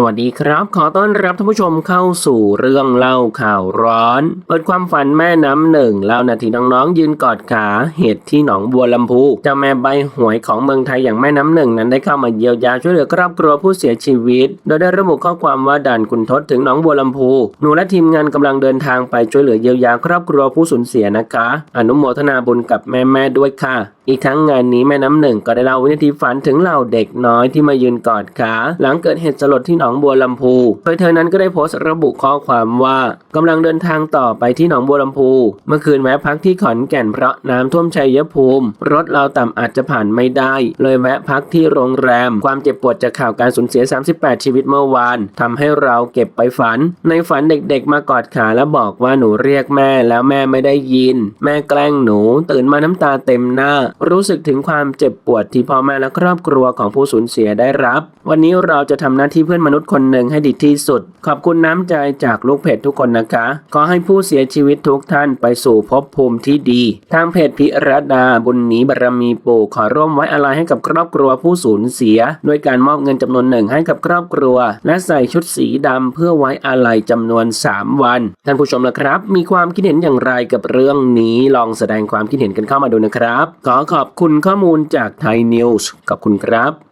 สวัสดีครับ ขอต้อนรับท่านผู้ชมเข้าสู่เรื่องเล่าข่าวร้อน เปิดความฝันแม่น้ำหนึ่งเล่านาทีน้องๆยืนกอดขาเหตุที่หนองบัวลำพูเจ้าแม่ใบหวยของเมืองไทยอย่างแม่น้ำหนึ่งนั้นได้เข้ามาเยียวยาช่วยเหลือครอบครัวผู้เสียชีวิต โดยได้ระบุข้อความว่าด่านคุณทศถึงหนองบัวลำพูหนูและทีมงานกำลังเดินทางไปช่วยเหลือเยียวยาครอบครัวผู้สูญเสียนะคะ อนุโมทนาบุญกับแม่ๆด้วยค่ะ อีกทั้งงานนี้แม่น้ำหนึ่งก็ได้เล่าวินาทีฝันถึงเหล่าเด็กน้อยที่มายืนกอดขา หลังเกิดเหตุสลดที่หนองบัวลำพูโดยเธอนั้นก็ได้โพสต์ระบุข้อความว่ากำลังเดินทางต่อไปที่หนองบัวลำพู เมื่อคืนแวะพักที่ขอนแก่นเพราะน้ำท่วมชัยภูมิ รถเราต่ำอาจจะผ่านไม่ได้ เลยแวะพักที่โรงแรม ความเจ็บปวดจากข่าวการสูญเสีย 38 ชีวิตเมื่อวานทำให้เราเก็บไปฝัน ในฝันเด็กๆ มากอดขาและบอกว่าหนูเรียกแม่แล้วแม่ไม่ได้ยิน แม่แกล้งหนู ตื่นมาน้ำตาเต็มหน้ารู้สึกถึงความเจ็บปวดที่พ่อแม่และครอบครัวของผู้สูญเสียได้รับ วันนี้เราจะทำหน้าที่เพื่อนมนุษย์คนหนึ่งให้ดีที่สุด ขอบคุณน้ำใจจากลูกเพจทุกคนนะคะ ขอให้ผู้เสียชีวิตทุกท่านไปสู่ภพภูมิที่ดี ทางเพจพิรดาบุญหนีบารมีปู่ขอร่วมไว้อาลัยให้กับครอบครัวผู้สูญเสีย ด้วยการมอบเงินจำนวนหนึ่งให้กับครอบครัว และใส่ชุดสีดำเพื่อไว้อาลัยจำนวน 3 วัน ท่านผู้ชมนะครับ มีความคิดเห็นอย่างไรกับเรื่องนี้ลองแสดงความคิดเห็นกันเข้ามาดูนะครับขอขอบคุณข้อมูลจากไทยนิวส์ขอบคุณครับ